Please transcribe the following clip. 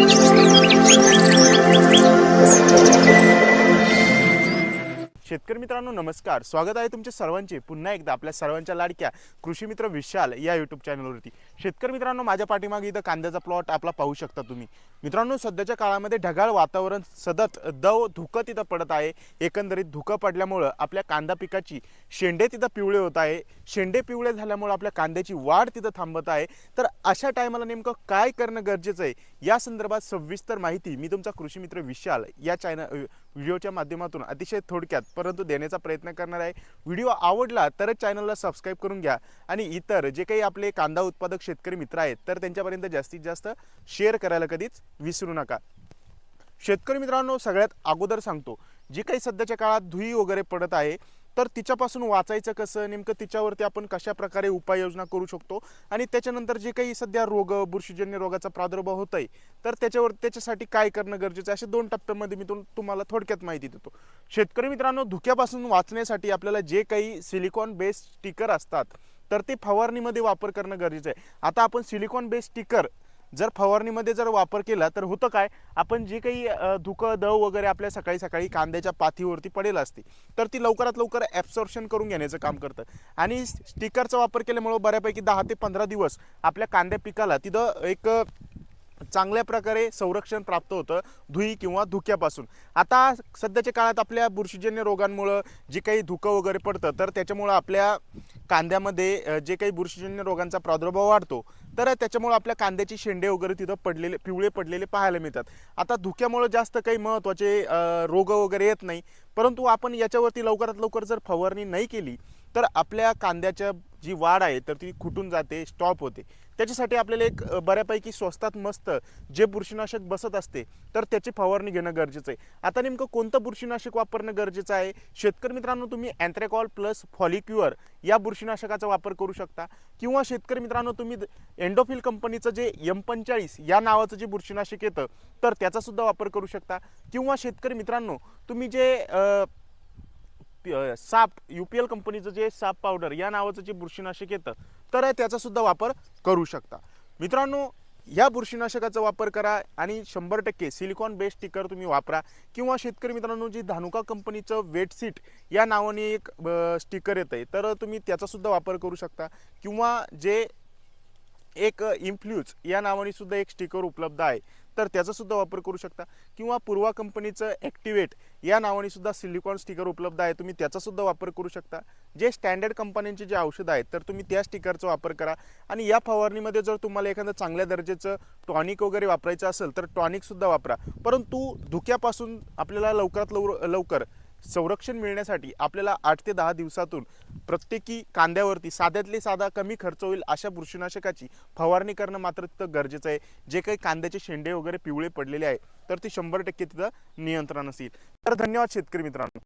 Música शेतकरी मित्रांनो नमस्कार. स्वागत आहे तुमच्या सर्वांचे. पुन्हा एकदा आपल्या सर्वांच्या लाडक्या कृषी मित्र विशाल या यूट्यूब चॅनलवरती शेतकरी मित्रांनो माझ्या पाठीमागे इथं कांद्याचा प्लॉट आपला पाहू शकता तुम्ही. मित्रांनो सध्याच्या काळामध्ये ढगाळ वातावरण सतत दव धुकं तिथं पडत आहे. एकंदरीत धुकं पडल्यामुळं आपल्या कांदा पिकाची शेंडे तिथं पिवळे होत आहे. शेंडे पिवळे झाल्यामुळं आपल्या कांद्याची वाढ तिथं थांबत आहे. तर अशा टायमाला नेमकं काय करणं गरजेचं आहे? या संदर्भात सविस्तर माहिती मी तुमचा कृषी मित्र विशाल या चॅनल व्हिडिओच्या माध्यमातून अतिशय थोडक्यात परंतु देण्याचा प्रयत्न करणार आहे. व्हिडिओ आवडला तरच चॅनलला सबस्क्राईब करून घ्या. आणि इतर जे काही आपले कांदा उत्पादक शेतकरी मित्र आहेत तर त्यांच्यापर्यंत जास्तीत जास्त शेअर करायला कधीच विसरू नका. शेतकरी मित्रांनो सगळ्यात अगोदर सांगतो जी काही सध्याच्या काळात धुई वगैरे पडत आहे तर तिच्यापासून वाचायचं कसं? नेमकं तिच्यावरती आपण कशा प्रकारे उपाययोजना करू शकतो? आणि त्याच्यानंतर जे काही सध्या रोग बुरशीजन्य रोगाचा प्रादुर्भाव होत आहे तर त्याच्यावर त्याच्यासाठी काय करणं गरजेचं आहे? असे दोन टप्प्यामध्ये मी तुम्हाला थोडक्यात माहिती देतो. शेतकरी मित्रांनो धुक्यापासून वाचण्यासाठी आपल्याला जे काही सिलिकॉन बेस्ड स्टिकर असतात तर ते फवारणीमध्ये वापर करणं गरजेचं आहे. आता आपण सिलिकॉन बेस्ड स्टिकर जर फवारणीमध्ये जर वापर केला तर होतं काय? आपण जे काही धुकं दव वगैरे आपल्या सकाळी सकाळी कांद्याच्या पाथीवरती पडेल असते तर ती लवकरात लवकर ॲब्सॉर्प्शन करून घेण्याचं काम करतं. आणि स्टिकरचा वापर केल्यामुळं बऱ्यापैकी दहा ते पंधरा दिवस आपल्या कांद्या पिकाला तिथं एक चांगल्या प्रकारे संरक्षण प्राप्त होतं धुई किंवा धुक्यापासून. आता सध्याच्या काळात आपल्या बुरशीजन्य रोगांमुळं जे काही धुकं वगैरे पडतं तर त्याच्यामुळं आपल्या कांद्यामध्ये जे काही बुरशीजन्य रोगांचा प्रादुर्भाव वाढतो तर त्याच्यामुळं आपल्या कांद्याची शेंडे वगैरे तिथं पडलेले पिवळे पडलेले पाहायला मिळतात. आता धुक्यामुळं जास्त काही महत्त्वाचे रोग वगैरे येत नाही. परंतु आपण याच्यावरती लवकरात लवकर जर फवारणी नाही केली तर आपल्या कांद्याच्या जी वाढ आहे तर ती खुटून जाते स्टॉप होते. त्याच्यासाठी आपल्याला एक बऱ्यापैकी स्वस्तात मस्त जे बुरशीनाशक बसत असते तर त्याची फवारणी घेणं गरजेचं आहे. आता नेमकं कोणतं बुरशीनाशक वापरणं गरजेचं आहे? शेतकरी मित्रांनो तुम्ही अँथ्रॅकॉल प्लस फॉलिक्युअर या बुरशीनाशकाचा वापर करू शकता. किंवा शेतकरी मित्रांनो तुम्ही एंडोफिल कंपनीचं जे एम पंचाळीस या नावाचं जे बुरशीनाशक येतं तर त्याचासुद्धा वापर करू शकता. किंवा शेतकरी मित्रांनो तुम्ही जे साप यू पी एल कंपनीचं जे साप पावडर या नावाचं जे बुरशीनाशक येतं तर त्याचासुद्धा वापर करू शकता. मित्रांनो या बुरशीनाशकाचा वापर करा आणि शंभर टक्के सिलिकॉन बेस्ड स्टिकर तुम्ही वापरा. किंवा शेतकरी मित्रांनो जी धानुका कंपनीचं वेटसीट या नावाने एक स्टिकर येतं आहे तर तुम्ही त्याचासुद्धा वापर करू शकता. किंवा जे एक इन्फ्ल्यूज या नावाने सुद्धा एक स्टिकर उपलब्ध आहे. तर त्याचा सुद्धा वापर करू शकता. किंवा पूर्वा कंपनीचं ॲक्टिवेट या नावाने सुद्धा सिलिकॉन स्टिकर उपलब्ध आहे. तुम्ही त्याचा सुद्धा वापर करू शकता. जे स्टँडर्ड कंपन्यांचे जे औषधं आहेत तर तुम्ही त्या स्टिकरचा वापर करा. आणि या फवारणीमध्ये जर तुम्हाला एखादं चांगल्या दर्जाचं टॉनिक वगैरे वापरायचं असेल तर टॉनिक सुद्धा वापरा. परंतु धुक्यापासून आपल्याला लवकरात लव लवकर संरक्षण मिळण्यासाठी आपल्याला आठ ते दहा दिवसातून प्रत्येकी कांद्यावरती साध्यातले साधा कमी खर्च होईल अशा बुरशीनाशकाची फवारणी करणं मात्र तिथं गरजेचं आहे. जे काही कांद्याचे शेंडे वगैरे पिवळे पडलेले आहे तर ते शंभर टक्के तिथं नियंत्रण असेल. तर धन्यवाद शेतकरी मित्रांनो.